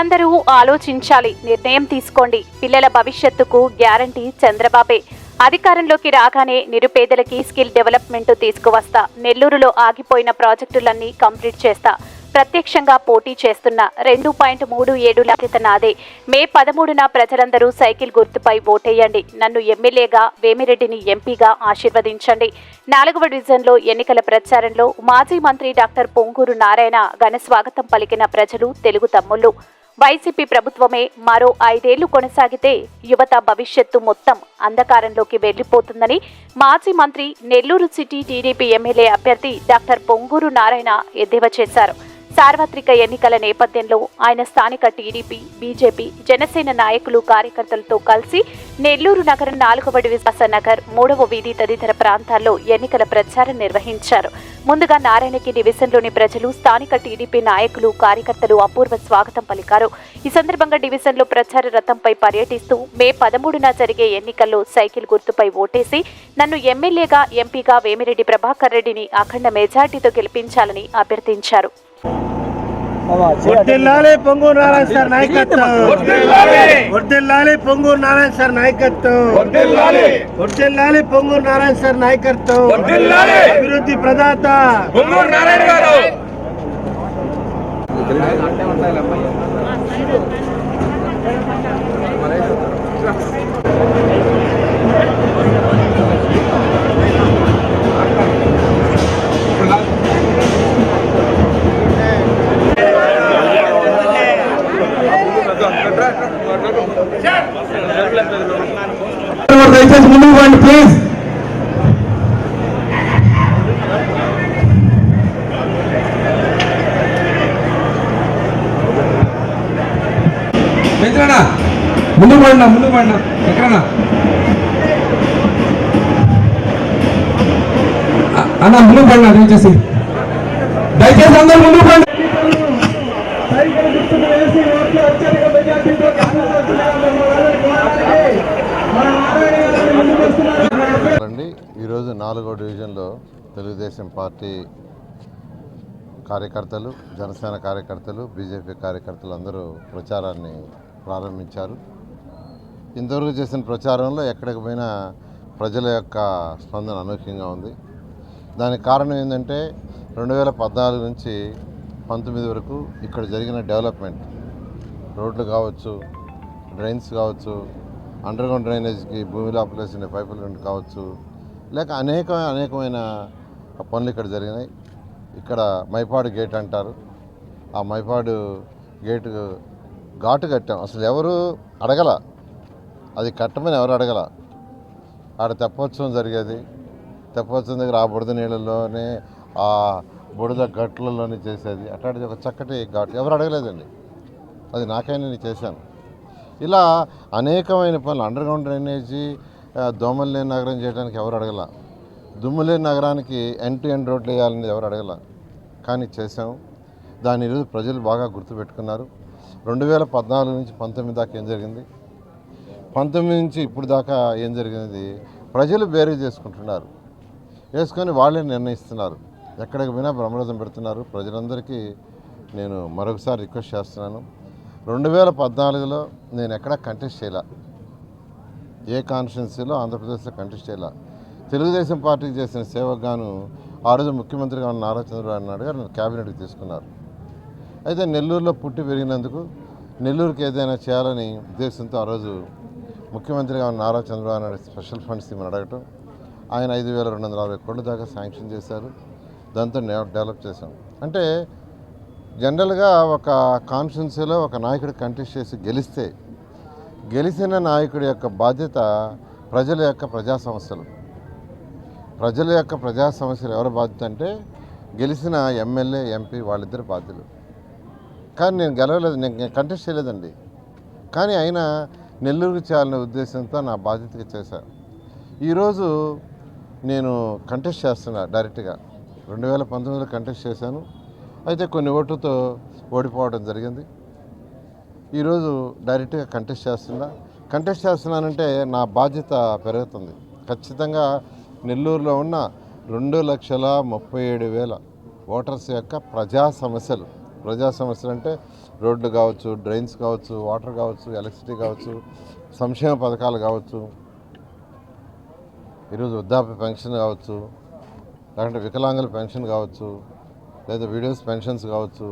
మీరందరూ ఆలోచించాలి. నిర్ణయం తీసుకోండి. పిల్లల భవిష్యత్తుకు గ్యారంటీ చంద్రబాబే. అధికారంలోకి రాగానే నిరుపేదలకి స్కిల్ డెవలప్మెంట్ తీసుకువస్తా. నెల్లూరులో ఆగిపోయిన ప్రాజెక్టులన్నీ కంప్లీట్ చేస్తా. ప్రత్యక్షంగా పోటీ చేస్తున్న రెండు పాయింట్ మూడు ఏడు లక్షిత నాదే. మే పదమూడున ప్రజలందరూ సైకిల్ గుర్తుపై ఓటేయండి. నన్ను ఎమ్మెల్యేగా వేమిరెడ్డిని ఎంపీగా ఆశీర్వదించండి. నాలుగవ డివిజన్లో ఎన్నికల ప్రచారంలో మాజీ మంత్రి డాక్టర్ పొంగూరు నారాయణ ఘన స్వాగతం పలికిన ప్రజలు తెలుగు తమ్ముళ్ళు. వైసీపీ ప్రభుత్వమే మరో ఐదేళ్ళు కొనసాగితే యువత భవిష్యత్తు మొత్తం అంధకారంలోకి వెళ్ళిపోతుందని మాజీ మంత్రి నెల్లూరు సిటీ టీడీపీ ఎమ్మెల్యే అభ్యర్థి డాక్టర్ పొంగూరు నారాయణ ఎద్దేవా చేశారు. సార్వత్రిక ఎన్నికల నేపథ్యంలో ఆయన స్థానిక టీడీపీ బీజేపీ జనసేన నాయకులు కార్యకర్తలతో కలిసి నెల్లూరు నగరం నాలుగవ డివిజన్ నగర్ మూడవ వీధి తదితర ప్రాంతాల్లో ఎన్నికల ప్రచారం నిర్వహించారు. ముందుగా నారాయణకి డివిజన్లోని ప్రజలు స్థానిక టీడీపీ నాయకులు కార్యకర్తలు అపూర్వ స్వాగతం పలికారు. ఈ సందర్భంగా డివిజన్లో ప్రచార రథంపై పర్యటిస్తూ మే పదమూడున జరిగే ఎన్నికల్లో సైకిల్ గుర్తుపై ఓటేసి నన్ను ఎమ్మెల్యేగా ఎంపీగా వేమిరెడ్డి ప్రభాకర్ రెడ్డిని అఖండ మెజార్టీతో గెలిపించాలని అభ్యర్థించారు. వర్దిల్లాలి పొంగూరు నారాయణ సార్ నాయకత్వం. వర్దిల్లాలి పొంగూరు నారాయణ సార్ నాయకత్వం. వర్దిల్లాలి పొంగూరు నారాయణ సార్ నాయకత్వం. అభివృద్ధి ప్రదాత. పొంగూరు నారాయణ గారు. దయచేసి ముందు పడినా ముందు పడినా. ఎక్కడన్నా? అన్న ముందు పడినా దయచేసి. దయచేసి అందరు ముందు పడి ఈరోజు నాలుగో డివిజన్లో తెలుగుదేశం పార్టీ కార్యకర్తలు జనసేన కార్యకర్తలు బీజేపీ కార్యకర్తలు అందరూ ప్రచారాన్ని ప్రారంభించారు. ఇంతవరకు చేసిన ప్రచారంలో ఎక్కడికి పోయినా ప్రజల యొక్క స్పందన అనూహ్యంగా ఉంది. దానికి కారణం ఏంటంటే రెండు వేల పద్నాలుగు నుంచి పంతొమ్మిది వరకు ఇక్కడ జరిగిన డెవలప్మెంట్ రోడ్లు కావచ్చు డ్రైన్స్ కావచ్చు అండర్గ్రౌండ్ డ్రైనేజ్కి భూమి లోపలేసిన పైపులు కావచ్చు లేక అనేక అనేకమైన పనులు ఇక్కడ జరిగినాయి. ఇక్కడ మైపాడు గేట్ అంటారు. ఆ మైపాడు గేటు ఘాటు కట్టాం. అసలు ఎవరు అడగల అది కట్టమని ఎవరు అడగల? ఆడ తెప్పోత్సవం జరిగేది. తెప్పోత్సవం దగ్గర ఆ బుడద నీళ్ళలోనే ఆ బుడద గట్లలోనే చేసేది. అట్లాంటిది ఒక చక్కటి ఘాట్. ఎవరు అడగలేదండి. అది నాకైనా నేను చేశాను. ఇలా అనేకమైన పనులు అండర్గ్రౌండ్ డ్రైనేజీ ఆ, దోమలు లేని నగరం చేయడానికి ఎవరు అడగల? దుమ్ము లేని నగరానికి ఎండ్ టు ఎండ్ రోడ్లు వేయాలని ఎవరు అడగల? కానీ చేశాము. దాని ఈరోజు ప్రజలు బాగా గుర్తుపెట్టుకున్నారు. రెండు వేల పద్నాలుగు నుంచి పంతొమ్మిది దాకా ఏం జరిగింది? పంతొమ్మిది నుంచి ఇప్పుడు దాకా ఏం జరిగినది ప్రజలు బేరీ చేసుకుంటున్నారు. వేసుకొని వాళ్ళే నిర్ణయిస్తున్నారు. ఎక్కడికి పోయినా బ్రహ్మరథం పెడుతున్నారు. ప్రజలందరికీ నేను మరొకసారి రిక్వెస్ట్ చేస్తున్నాను. రెండు వేల పద్నాలుగులో నేను ఎక్కడా కంటెస్ట్ చేయలే. ఏ కాన్స్టిట్యున్సీలో ఆంధ్రప్రదేశ్లో కంటెస్ట్ చేయలే. తెలుగుదేశం పార్టీకి చేసిన సేవకు గాను ఆ రోజు ముఖ్యమంత్రిగా ఉన్న నారా చంద్రబాబు నాయుడు గారు నన్ను క్యాబినెట్కి తీసుకున్నారు. అయితే నెల్లూరులో పుట్టి పెరిగినందుకు నెల్లూరుకి ఏదైనా చేయాలని ఉద్దేశంతో ఆ రోజు ముఖ్యమంత్రిగా ఉన్న నారా చంద్రబాబు నాయుడు స్పెషల్ ఫండ్స్ ఇవ్వమని అడగటం ఆయన ఐదు వేల రెండు వందల అరవై కోట్ల దాకా శాంక్షన్ చేశారు దాంతో డెవలప్ చేశాం. అంటే జనరల్గా ఒక కాన్స్టిట్యున్సీలో ఒక నాయకుడు కంటెస్ట్ చేసి గెలిస్తే గెలిచిన నాయకుడి యొక్క బాధ్యత ప్రజల యొక్క ప్రజా సమస్యలు. ప్రజల యొక్క ప్రజా సమస్యలు ఎవరి బాధ్యత అంటే గెలిచిన ఎమ్మెల్యే ఎంపీ వాళ్ళిద్దరు బాధ్యులు కానీ నేను గెలవలేదు నేను కంటెస్ట్ చేయలేదండి. కానీ అయినా నెల్లూరుకు చేయాలనే ఉద్దేశంతో నా బాధ్యతగా చేశాను. ఈరోజు నేను కంటెస్ట్ చేస్తున్నా డైరెక్ట్గా రెండు వేల పంతొమ్మిదిలో కంటెస్ట్ చేశాను. అయితే కొన్ని ఓట్లతో ఓడిపోవడం జరిగింది. ఈరోజు డైరెక్ట్గా కంటెస్ట్ చేస్తున్నా. కంటెస్ట్ చేస్తున్నానంటే నా బాధ్యత పెరుగుతుంది. ఖచ్చితంగా నెల్లూరులో ఉన్న రెండు లక్షల ముప్పై ఏడు వేల ఓటర్స్ యొక్క ప్రజా సమస్యలు ప్రజా సమస్యలు అంటే రోడ్లు కావచ్చు డ్రైన్స్ కావచ్చు వాటర్ కావచ్చు ఎలక్ట్రిసిటీ కావచ్చు సంక్షేమ పథకాలు కావచ్చు ఈరోజు వృద్ధాప్య పెన్షన్ కావచ్చు లేకుంటే వికలాంగుల పెన్షన్ కావచ్చు లేదా వీడియోస్ పెన్షన్స్ కావచ్చు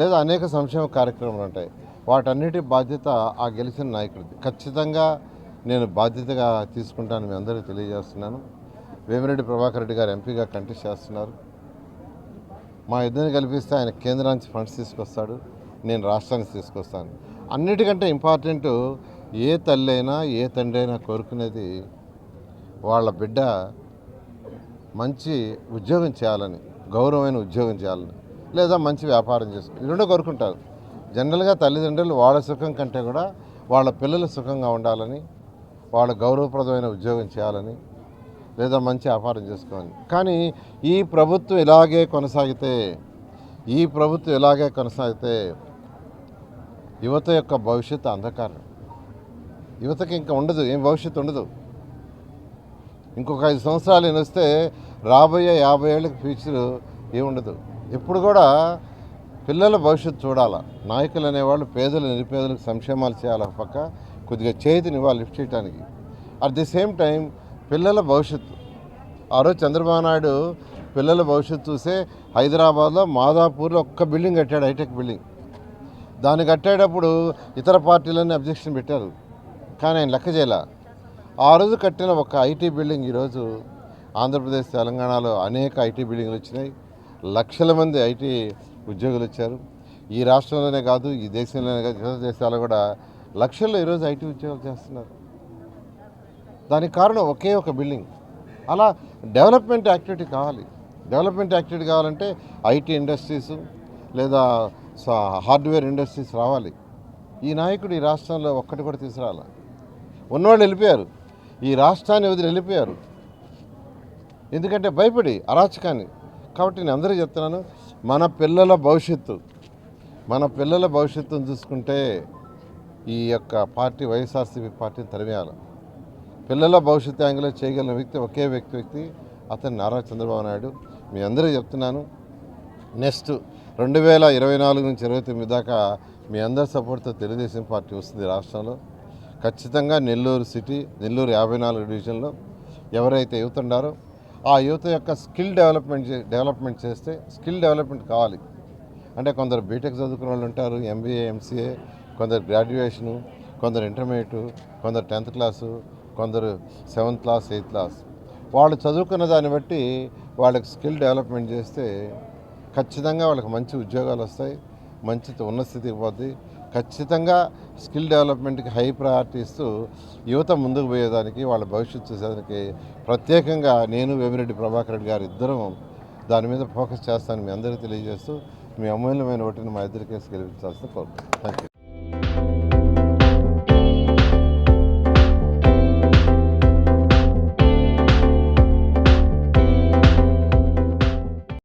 లేదా అనేక సంక్షేమ కార్యక్రమాలు ఉంటాయి. వాటన్నిటి బాధ్యత ఆ గెలిచిన నాయకుడిది. ఖచ్చితంగా నేను బాధ్యతగా తీసుకుంటాను మీ అందరికీ తెలియజేస్తున్నాను. వేమిరెడ్డి ప్రభాకర్ రెడ్డి గారు ఎంపీగా కంటెస్ట్ చేస్తున్నారు. మా ఇద్దరిని కల్పిస్తే ఆయన కేంద్రానికి ఫండ్స్ తీసుకొస్తాడు నేను రాష్ట్రానికి తీసుకొస్తాను. అన్నిటికంటే ఇంపార్టెంట్ ఏ తల్లి అయినా ఏ తండ్రి అయినా కోరుకునేది వాళ్ళ బిడ్డ మంచి ఉద్యోగం చేయాలని గౌరవమైన ఉద్యోగం చేయాలని లేదా మంచి వ్యాపారం చేసుకుని రెండో కోరుకుంటారు. జనరల్గా తల్లిదండ్రులు వాళ్ళ సుఖం కంటే కూడా వాళ్ళ పిల్లలు సుఖంగా ఉండాలని వాళ్ళ గౌరవప్రదమైన ఉద్యోగం చేయాలని లేదా మంచి వ్యాపారం చేసుకోవాలి. కానీ ఈ ప్రభుత్వం ఇలాగే కొనసాగితే ఈ ప్రభుత్వం ఇలాగే కొనసాగితే యువత యొక్క భవిష్యత్తు అంధకారం. యువతకి ఇంకా ఉండదు ఏం భవిష్యత్తు ఉండదు. ఇంకొక ఐదు సంవత్సరాలు నేను వస్తే రాబోయే యాభై ఏళ్ళకి ఫ్యూచర్ ఏముండదు ఎప్పుడు కూడా పిల్లల భవిష్యత్తు చూడాలా. నాయకులు అనేవాళ్ళు పేదలు నిరుపేదలకు సంక్షేమాలు చేయాలి ఒక పక్క కొద్దిగా చేతిని వాళ్ళు లిఫ్ట్ చేయడానికి అట్ ది సేమ్ టైం పిల్లల భవిష్యత్తు. ఆ రోజు చంద్రబాబు నాయుడు పిల్లల భవిష్యత్తు చూసే హైదరాబాద్లో మాదాపూర్లో ఒక్క బిల్డింగ్ కట్టాడు హైటెక్ బిల్డింగ్. దాన్ని కట్టేటప్పుడు ఇతర పార్టీలన్నీ అబ్జెక్షన్ పెట్టారు. కానీ ఆయన లెక్క చేయాల. ఆ రోజు కట్టిన ఒక ఐటీ బిల్డింగ్ ఈరోజు ఆంధ్రప్రదేశ్ తెలంగాణలో అనేక ఐటీ బిల్డింగ్లు వచ్చినాయి. లక్షల మంది ఐటీ ఉద్యోగులు వచ్చారు. ఈ రాష్ట్రంలోనే కాదు ఈ దేశంలోనే కాదు ఇతర దేశాలు కూడా లక్షల్లో ఈరోజు ఐటీ ఉద్యోగాలు చేస్తున్నారు. దానికి కారణం ఒకే ఒక బిల్డింగ్. అలా డెవలప్మెంట్ యాక్టివిటీ కావాలి. డెవలప్మెంట్ యాక్టివిటీ కావాలంటే ఐటీ ఇండస్ట్రీస్ లేదా హార్డ్వేర్ ఇండస్ట్రీస్ రావాలి. ఈ నాయకుడు ఈ రాష్ట్రంలో ఒక్కటి కూడా తీసుకురాల. ఉన్నవాళ్ళు వెళ్ళిపోయారు. ఈ రాష్ట్రాన్ని వదిలి వెళ్ళిపోయారు. ఎందుకంటే భయపడి అరాచకాన్ని. కాబట్టి నేను అందరూ చెప్తున్నాను మన పిల్లల భవిష్యత్తు మన పిల్లల భవిష్యత్తును చూసుకుంటే ఈ యొక్క పార్టీ వైఎస్ఆర్సీపీ పార్టీని తరిమేయాలి. పిల్లల భవిష్యత్తు యాంగిల్లో చేయగలిగిన వ్యక్తి ఒకే వ్యక్తి వ్యక్తి అతను నారా చంద్రబాబు నాయుడు. మీ అందరూ చెప్తున్నాను. నెక్స్ట్ రెండు వేల ఇరవై నాలుగు నుంచి ఇరవై తొమ్మిది దాకా మీ అందరి సపోర్ట్తో తెలుగుదేశం పార్టీ వస్తుంది రాష్ట్రంలో. ఖచ్చితంగా నెల్లూరు సిటీ నెల్లూరు యాభై నాలుగు డివిజన్లో ఎవరైతే యువత ఉండారో ఆ యువత యొక్క స్కిల్ డెవలప్మెంట్ చే- డెవలప్మెంట్ చేస్తే స్కిల్ డెవలప్మెంట్ కావాలి. అంటే కొందరు బీటెక్ చదువుకున్న వాళ్ళు ఉంటారు ఎంబీఏ ఎంసీఏ కొందరు గ్రాడ్యుయేషను కొందరు ఇంటర్మీడియట్ కొందరు టెన్త్ క్లాసు కొందరు సెవెంత్ క్లాస్ ఎయిత్ క్లాస్ వాళ్ళు చదువుకున్న దాన్ని బట్టి వాళ్ళకి స్కిల్ డెవలప్మెంట్ చేస్తే ఖచ్చితంగా వాళ్ళకి మంచి ఉద్యోగాలు వస్తాయి మంచి ఉన్న స్థితికి పోద్ది. ఖచ్చితంగా స్కిల్ డెవలప్మెంట్కి హై ప్రయారిటీ ఇస్తూ యువత ముందుకు పోయేదానికి వాళ్ళ భవిష్యత్తు చూసేదానికి ప్రత్యేకంగా నేను వేమిరెడ్డి ప్రభాకర్ రెడ్డి గారు ఇద్దరం దాని మీద ఫోకస్ చేస్తాను మీ అందరికీ తెలియజేస్తూ మీ అమూల్యమైన ఓటుని మా ఇద్దరికే గెలిపించాల్సిన కోరుకుంటున్నాను. Thank you